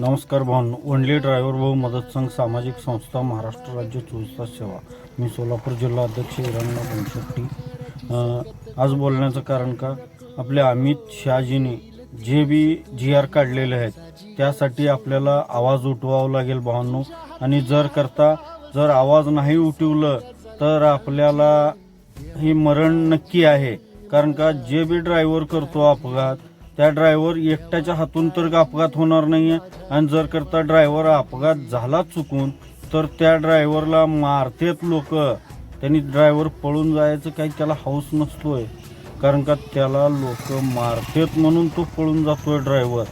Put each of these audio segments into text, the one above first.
नमस्कार भाऊ only driver भाऊ मदत संघ सामाजिक संस्था महाराष्ट्र राज्य चोवीस तास सेवा. मी सोलापूर जिल्हा अध्यक्ष हिरण्य बनशेट्टी. आज बोलण्याचं कारण का? आपल्या अमित शहाजीने जे बी जी आर काढलेले आहेत त्यासाठी आपल्याला आवाज उठवावा लागेल भावांनो. आणि जर करता जर आवाज नाही उठवलं तर आपल्याला हे मरण नक्की आहे. कारण का? जे बी ड्रायव्हर करतो अपघात त्या ड्रायव्हर एकट्याच्या हातून तर अपघात होणार नाही आहे आणि जर करता ड्रायव्हर अपघात झाला चुकून तर त्या ड्रायव्हरला मारतेत लोक. त्यांनी ड्रायव्हर पळून जायचं काही त्याला हौस नसतोय. कारण का त्याला लोक मारतेत म्हणून तो पळून जातोय ड्रायव्हर.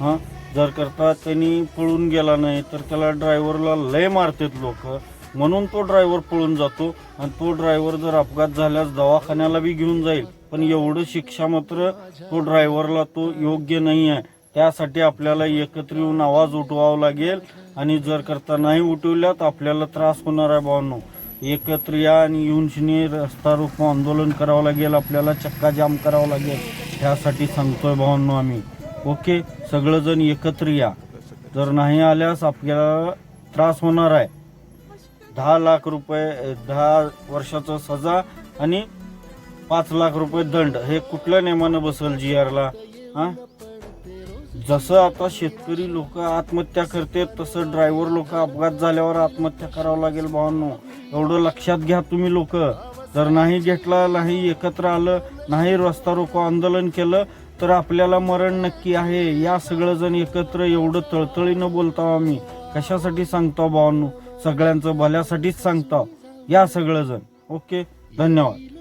हां? जर करता त्यांनी पळून गेला नाही तर त्याला ड्रायव्हरला लय मारतेत लोक. म्हणून तो ड्रायव्हर पळून जातो. आणि तो ड्रायव्हर जर अपघात झाल्यास दवाखान्याला बी घेऊन जाईल. पण एवढं शिक्षा मात्र तो ड्रायव्हरला तो योग्य नाही आहे. त्यासाठी आपल्याला एकत्र येऊन आवाज उठवावा लागेल आणि जर करता नाही उठवल्या तर आपल्याला त्रास होणार आहे भावांनो. एकत्र या आणि येऊन शिनी रस्ता रोको आंदोलन करावं लागेल आपल्याला चक्का जाम करावं लागेल. त्यासाठी सांगतोय भावांनो आम्ही. ओके? सगळंजण एकत्र या. जर नाही आल्यास आपल्याला त्रास होणार आहे. दहा लाख रुपये दहा वर्षाचा सजा आणि पाच लाख रुपये दंड. हे कुठल्या नेमानं बसल जी आरला हां? जसं आता शेतकरी लोक आत्महत्या करते तसं ड्रायव्हर लोक अपघात झाल्यावर आत्महत्या करावं लागेल भावांनो. एवढं लक्षात घ्या तुम्ही लोक. जर नाही घेतला नाही एकत्र आलं नाही रस्ता रोको आंदोलन केलं तर आपल्याला मरण नक्की आहे. या सगळं जण एकत्र एवढं तळतळीनं बोलतो आम्ही. कशासाठी सांगतो भावांनो? सगळ्यांचं भल्यासाठीच सांगतो या सगळं जण. ओके? धन्यवाद.